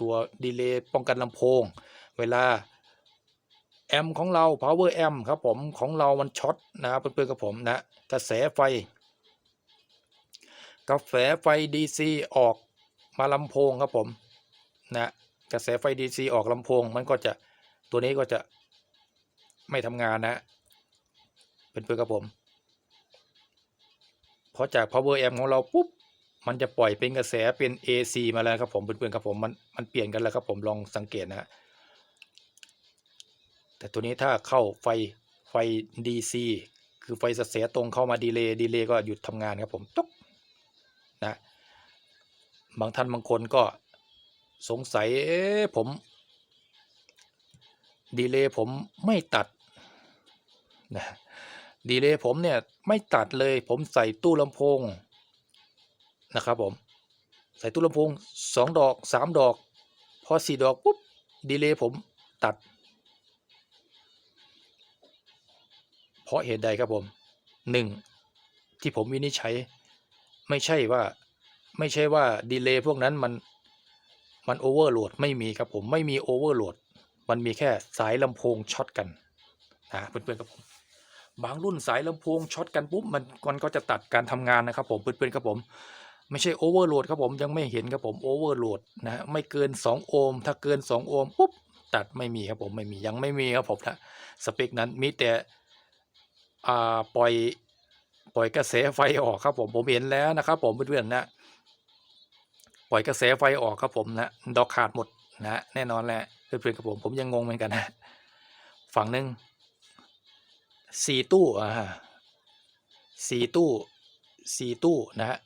ตัวดีเลย์ป้องกันลำโพง เวลาแอมของเรา power amp ครับผมของเรามันช็อตนะครับเพื่อนๆกับผมนะกระแสไฟกระแสไฟ DC ออกมาลำโพงครับผมนะกระแสไฟ DC ออกลำโพง มันก็จะตัวนี้ก็จะไม่ทำงานนะเพื่อนๆกับผมเพราะจาก power amp ของเราปุ๊บ มันจะปล่อยเป็นกระแสเป็น AC มาแล้วครับผมเพื่อนๆครับผมมันมันเปลี่ยนกันแล้วครับผมลองสังเกตนะฮะแต่ตัวนี้ถ้าเข้าไฟไฟ DC คือไฟกระแสตรงเข้ามาดีเลย์ดีเลย์ก็หยุดทำงานครับผมตุ๊กนะบางท่านบางคนก็สงสัยเอ๊ะผมดีเลย์ผมไม่ตัดนะดีเลย์ผมเนี่ยไม่ตัดเลยผมใส่ตู้ลำโพง นะครับผมใส่ตู้ลำโพงสองดอกสามดอก พอสี่ดอกปุ๊บดีเลย์ผมตัด เพราะเหตุใดครับผมหนึ่งที่ผมวินิจฉัย ไม่ใช่ว่าไม่ใช่ว่าดีเลย์พวกนั้นมันมันโอเวอร์โหลดไม่มีครับผมไม่มีโอเวอร์โหลดมันมีแค่สายลำโพงช็อตกันนะเพื่อนๆครับผมบางรุ่นสายลำโพงช็อตกันปุ๊บมันมันก็จะตัดการทำงานนะครับผมเพื่อนๆครับผม ไม่ใช่โอเวอร์โหลดครับผมยังไม่เห็นครับผมโอเวอร์โหลดนะฮะไม่เกิน 2 โอห์มถ้าเกิน 2 โอห์มปุ๊บตัดไม่มีครับผมไม่มียังไม่มีครับผมนะสเปคนั้นมีแต่อ่าปล่อยปล่อยกระแสไฟออกครับผมผมเห็นแล้วนะครับผมเพื่อนๆนะปล่อยกระแสไฟออกครับผมนะดอกขาดหมดนะแน่นอนแหละเพื่อนๆกับผมผมยังงงเหมือนกันนะฝั่งหนึ่งสี่ตู้อ่าสี่ตู้สี่ตู้นะฮะ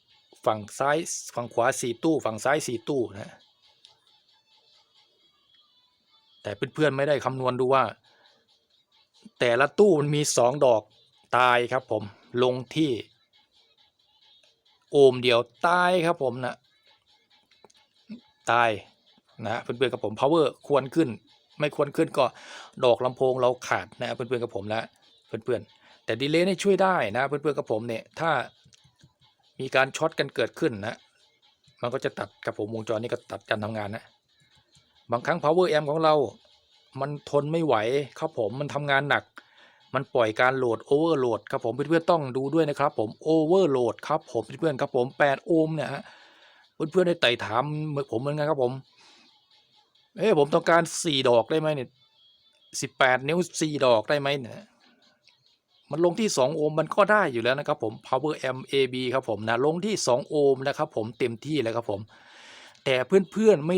ฝั่งซ้ายฝั่งขวาสี่ตู้ ฝั่งซ้ายสี่ตู้นะแต่เพื่อนๆไม่ได้คำนวณดูว่า แต่ละตู้มันมีสองดอกตายครับผมลงที่ โอมเดียวตายครับผมนะตายนะฮะเพื่อนๆกับผม power ควรขึ้น ไม่ควรขึ้นก็ดอกลำโพงเราขาดนะเพื่อนๆกับผมนะเพื่อนๆแต่ดีเลย์นี่ช่วยได้นะเพื่อนๆกับผมเนี่ยถ้า มีการช็อตกันเกิดขึ้นนะ มันก็จะตัดกับผมวงจรนี้ก็ตัดการทำงานนะ บางครั้ง power amp ของเรา มันทนไม่ไหวครับผมมันทำงานหนัก มันปล่อยการโหลดโอเวอร์โหลดครับผมเพื่อนๆต้องดูด้วยนะครับผมโอเวอร์โหลดครับผมเพื่อนๆครับผม8โอห์มเนี่ยฮะเพื่อนๆได้ไต่ถามเหมือนผมเหมือนกันครับผมเอ้ผมต้องการสี่ดอกได้ไหมเนี่ยสิบแปดนิ้วสี่ดอกได้ไหมเนี่ย มันลงที่ 2 โอห์มมันก็ได้อยู่แล้วนะครับผม power amp AB ครับผมนะลงที่ 2 โอห์มนะครับผมเต็มที่แล้วครับผม แต่เพื่อนๆไม่ได้